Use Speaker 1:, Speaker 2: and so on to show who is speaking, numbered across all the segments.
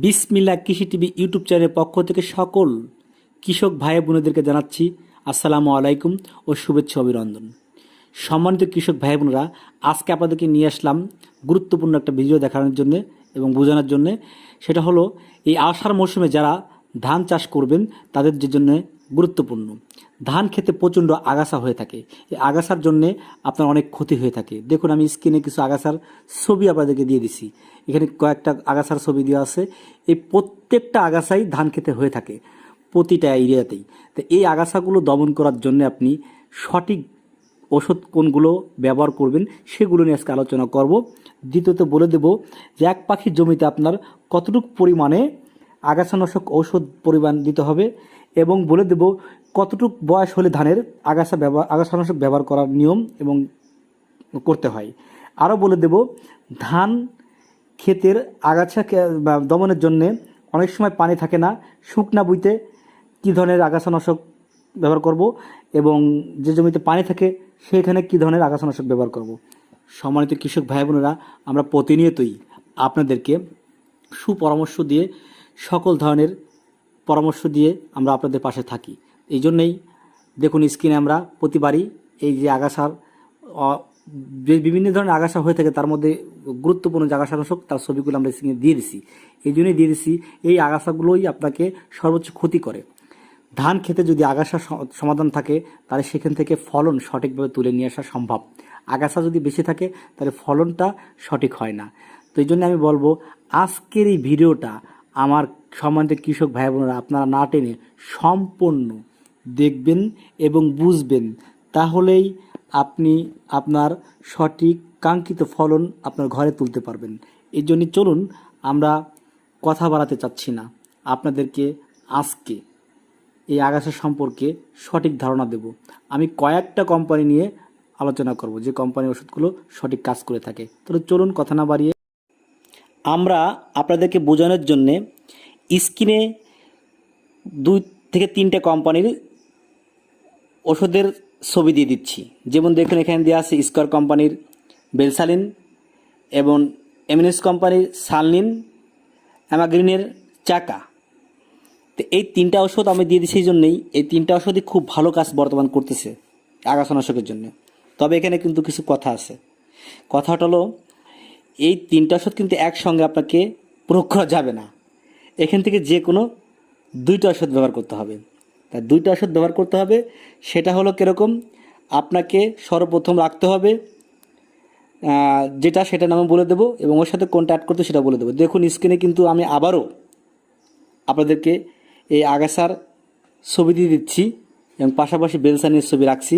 Speaker 1: বিসমিল্লা কৃষি TV YouTube চ্যানেলের পক্ষ থেকে সকল কৃষক ভাই বোনেদেরকে জানাচ্ছি আসসালামু আলাইকুম ও শুভেচ্ছা অভিনন্দন। সম্মানিত কৃষক ভাই বোনেরা, আজকে আপনাদেরকে নিয়ে আসলাম গুরুত্বপূর্ণ একটা ভিডিও দেখানোর জন্য এবং বোঝানোর জন্য। সেটা হলো, এই আষাঢ় মৌসুমে যারা ধান চাষ করবেন, তাদের জন্য গুরুত্বপূর্ণ। ধান খেতে প্রচণ্ড আগাছা হয়ে থাকে। এই আগাছার জন্যে আপনার অনেক ক্ষতি হয়ে থাকে। দেখুন, আমি স্ক্রিনে কিছু আগাছার ছবি আপনাদেরকে দিয়ে দিছি। এখানে কয়েকটা আগাছার ছবি দেওয়া আছে। এই প্রত্যেকটা আগাছাই ধান খেতে হয়ে থাকে প্রতিটা এরিয়াতেই। তো এই আগাছাগুলো দমন করার জন্য আপনি সঠিক ওষুধ কোনগুলো ব্যবহার করবেন সেগুলো নিয়ে আজকে আলোচনা করব। দ্বিতীয়ত বলে দেব যে এক পাখির জমিতে আপনার কতটুকু পরিমাণে আগাছানাশক ঔষধ পরিমাণ দিতে হবে? এবং বলে দেব কতটুক বয়স হলে ধানের আগাছা ব্যবহার আগাছানাশক ব্যবহার করার নিয়ম এবং করতে হয়। আরও বলে দেব, ধান ক্ষেতের আগাছা দমনের জন্যে অনেক সময় পানি থাকে না। শুকনা বুইতে কী ধরনের আগাছানাশক ব্যবহার করব এবং যে জমিতে পানি থাকে সেইখানে কী ধরনের আগাছানাশক ব্যবহার করব। সম্মানিত কৃষক ভাই বোনেরা, আমরা প্রতিনিয়তই আপনাদেরকে সুপরামর্শ দিয়ে সকল ধরনের পরামর্শ দিয়ে আমরা আপনাদের পাশে থাকি। এই জন্যেই দেখুন স্ক্রিনে আমরা প্রতিবারই এই যে আগাছার যে বিভিন্ন ধরনের আগাছা হয়ে থাকে তার মধ্যে গুরুত্বপূর্ণ যে আগাছানাশক তার ছবিগুলো আমরা স্ক্রিনে দিয়ে দিছি। এই জন্যই দিয়ে দিছি এই আগাছাগুলোই আপনাকে সর্বোচ্চ ক্ষতি করে। ধান খেতে যদি আগাছা সমাধান থাকে তাহলে সেখান থেকে ফলন সঠিকভাবে তুলে নিয়ে আসা সম্ভব। আগাছা যদি বেশি থাকে তাহলে ফলনটা সঠিক হয় না। তো এই জন্য আমি বলব, আজকের এই ভিডিওটা আমার সম্মানিত কৃষক ভাই বোনেরা, আপনারা না টেনে সম্পূর্ণ দেখবেন এবং বুঝবেন। তাহলেই আপনি আপনার সঠিক কাঙ্ক্ষিত ফলন আপনার ঘরে তুলতে পারবেন। এই জন্য চলুন আমরা কথা বাড়াতে চাচ্ছি না। আপনাদেরকে আজকে এই আগাছা সম্পর্কে সঠিক ধারণা দেব। আমি কয়েকটা কোম্পানি নিয়ে আলোচনা করব। যে কোম্পানি ওষুধগুলো সঠিক কাজ করে থাকে। তাহলে চলুন কথা না বাড়িয়ে আমরা আপনাদেরকে বোঝানোর জন্যে স্কিনে দুই থেকে তিনটে কোম্পানির ওষুধের ছবি দিয়ে দিচ্ছি। যেমন দেখুন, এখানে দেওয়া আছে স্কোয়ার কোম্পানির বেলসালিন এবং এমএনএস কোম্পানির সালনিন অ্যামাগ্রিনের চাকা। তো এই তিনটা ওষুধ আমি দিয়ে দিচ্ছি এই জন্যই। এই তিনটা ওষুধই খুব ভালো কাজ বর্তমান করতেছে আগাছানাশকের জন্য। তবে এখানে কিন্তু কিছু কথা আছে। কথাটা হলো এই তিনটা ওষুধ কিন্তু একসঙ্গে আপনাকে প্রয়োগ করা যাবে না। এখান থেকে যে কোনো দুইটা ওষুধ ব্যবহার করতে হবে। তা দুইটা ওষুধ ব্যবহার করতে হবে, সেটা হলো কীরকম? আপনাকে সর্বপ্রথম রাখতে হবে যেটা সেটা নামে বলে দেবো এবং ওর সাথে কোনটা অ্যাড করতে সেটা বলে দেবো। দেখুন স্ক্রিনে কিন্তু আমি আবারও আপনাদেরকে এই আগাছার ছবি দিয়ে দিচ্ছি এবং পাশাপাশি বেলসানির ছবি রাখছি।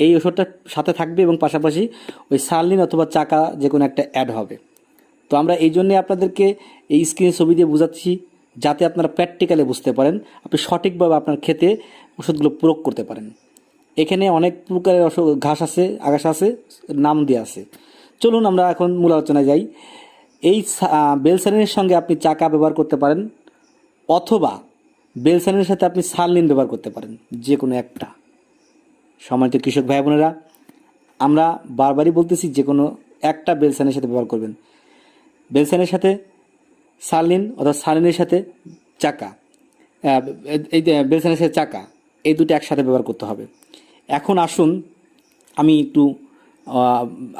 Speaker 1: এই ওষুধটা সাথে থাকবে এবং পাশাপাশি ওই সারলিন অথবা চাকা যে কোনো একটা অ্যাড হবে। তো আমরা এই জন্যে আপনাদেরকে এই স্ক্রিনে ছবি দিয়ে বোঝাচ্ছি যাতে আপনারা প্র্যাকটিক্যালি বুঝতে পারেন, আপনি সঠিকভাবে আপনার খেতে ওষুধগুলো প্রয়োগ করতে পারেন। এখানে অনেক প্রকারের অসুখ ঘাস আছে, আগাছা আছে, নাম দেওয়া আছে। চলুন আমরা এখন মূল আলোচনায় যাই। এই বেলসালিনের সঙ্গে আপনি চাকা ব্যবহার করতে পারেন, অথবা বেলসানের সাথে আপনি সালনিন ব্যবহার করতে পারেন যে কোনো একটা। সম্মানিত কৃষক ভাই বোনেরা আমরা বারবারই বলতেছি যে কোনো একটা বেলসানের সাথে ব্যবহার করবেন। বেলসানের সাথে সালনিন অর্থাৎ সালিনের সাথে চাকা এই বেলসানের সাথে চাকা, এই দুটো একসাথে ব্যবহার করতে হবে। এখন আসুন, আমি একটু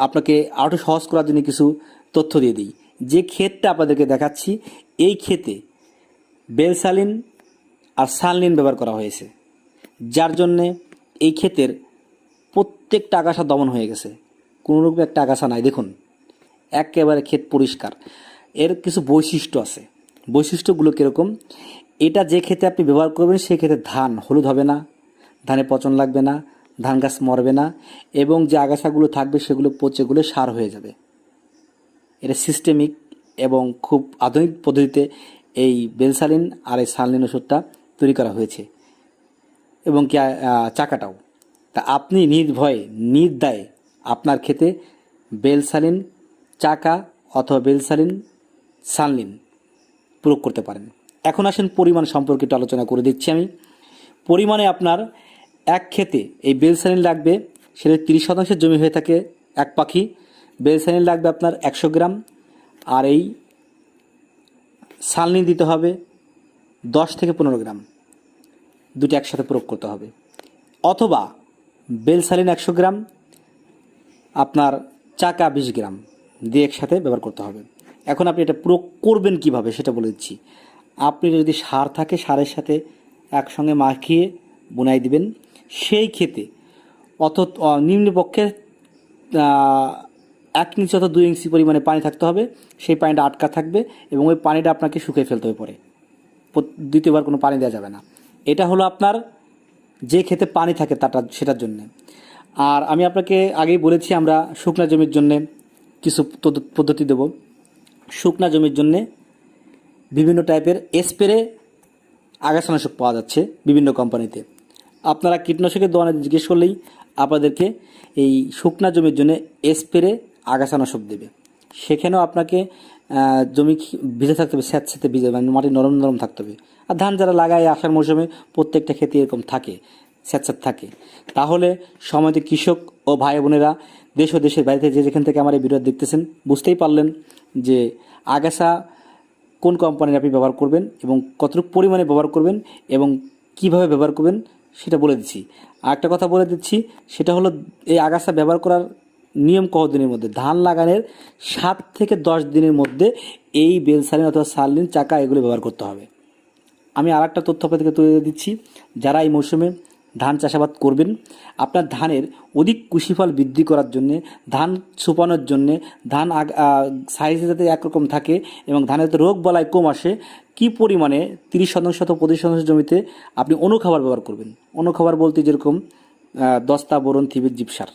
Speaker 1: আপনাকে আরও সহজ করার জন্য কিছু তথ্য দিয়ে দিই। যে ক্ষেতটা আপনাদেরকে দেখাচ্ছি, এই ক্ষেতে বেলসালিন আর সালনিন ব্যবহার করা হয়েছে। যার জন্যে এই ক্ষেতের প্রত্যেকটা আগাছা দমন হয়ে গেছে। কোনো রকম একটা আগাছা নাই। দেখুন, একেবারে ক্ষেত পরিষ্কার। এর কিছু বৈশিষ্ট্য আছে। বৈশিষ্ট্যগুলো কীরকম? এটা যে ক্ষেতে আপনি ব্যবহার করবেন সেই ক্ষেতে ধান, হলুদ হবে না, ধানে পচন লাগবে না, ধান গাছ মরবে না, এবং যে আগাছাগুলো থাকবে, সেগুলো পচে গুলো সার হয়ে যাবে। এটা সিস্টেমিক এবং খুব আধুনিক পদ্ধতিতে এই বেলসালিন আর এই সালিন ওষুধটা তৈরি করা হয়েছে। এবং কি চাকাটাও। তা আপনি নির্ভয়ে, নির্দায়ে আপনার ক্ষেতে বেলসালিন চাকা অথবা বেলসালিন সালনিন প্রয়োগ করতে পারেন। এখন আসেন পরিমাণ সম্পর্কে একটু আলোচনা করে দিচ্ছি আমি। পরিমাণে আপনার এক ক্ষেতে এই বেলসালিন লাগবে, সেটা তিরিশ শতাংশের জমি হয়ে থাকে এক পাখি। বেলসালিন লাগবে আপনার একশো গ্রাম আর এই সালনিন দিতে হবে দশ থেকে পনেরো গ্রাম। দুটি একসাথে প্রয়োগ করতে হবে। অথবা বেলসালিন একশো গ্রাম, আপনার চাকা বিশ গ্রাম দিয়ে একসাথে ব্যবহার করতে হবে। এখন আপনি এটা প্রয়োগ করবেন কীভাবে সেটা বলে দিচ্ছি। আপনি যদি সার থাকে, সারের সাথে একসঙ্গে মাখিয়ে বুনাই দিবেন, সেই ক্ষেতে অত নিম্নপক্ষে এক ইঞ্চি অথবা দুই ইঞ্চি পরিমাণে পানি থাকতে হবে। সেই পানিটা আটকা থাকবে এবং ওই পানিটা আপনাকে শুকিয়ে ফেলতে হবে পরে। দ্বিতীয়বার কোনো পানি দেওয়া যাবে না। এটা হলো আপনার যে খেতে পানি থাকে তাটা, সেটার জন্য। আর আমি আপনাকে আগেই বলেছি আমরা শুকনা জমির জন্যে কিছু পদ্ধতি দেব। শুকনা জমির জন্যে বিভিন্ন টাইপের স্প্রে আগাছানাশক পাওয়া যাচ্ছে বিভিন্ন কোম্পানিতে। আপনারা কীটনাশকের দোকানে জিজ্ঞেস করলেই আপনাদেরকে এই শুকনা জমির জন্য স্প্রে আগাছানাশক দেবে। সেখানেও আপনাকে জমি ভিজে থাকতে হবে স্যাঁত স্যাঁতে ভিজে মানে মাটি নরম নরম থাকতে হবে। আর ধান যারা লাগায় আসার মৌসুমে প্রত্যেকটা ক্ষেত্রে এরকম থাকে স্যাঁত স্যাঁত থাকে। তাহলে সময়তে কৃষক ও ভাই বোনেরা দেশ ও দেশের বাইরে যে যেখান থেকে আমার এই ভিডিও দেখতেছেন, বুঝতেই পারলেন যে আগাছা কোন কোম্পানির আপনি ব্যবহার করবেন এবং কতটুকু পরিমাণে ব্যবহার করবেন এবং কীভাবে ব্যবহার করবেন, সেটা বলে দিচ্ছি। আর একটা কথা বলে দিচ্ছি, সেটা হলো এই আগাছা ব্যবহার করার নিয়ম কতদিনের মধ্যে? ধান লাগানোর সাত থেকে দশ দিনের মধ্যে এই বেলসালিন অথবা সালিন চাকা এগুলো ব্যবহার করতে হবে। আমি আর একটা তথ্য আপনাদেরকে তুলে দিচ্ছি। যারা এই মৌসুমে ধান চাষাবাদ করবেন, আপনার ধানের অধিক কুশিফল বৃদ্ধি করার জন্যে, ধান ছুপানোর জন্যে, ধান সাইজে যাতে একরকম থাকে এবং ধানের যাতে রোগ বালাই কম আসে, কী পরিমাণে তিরিশ শতাংশ অথবা পঁচিশ শতাংশ জমিতে আপনি অনুখাবার ব্যবহার করবেন? অনুখাবার বলতে যেরকম দস্তা, বোরন, থিবির, জিপসার।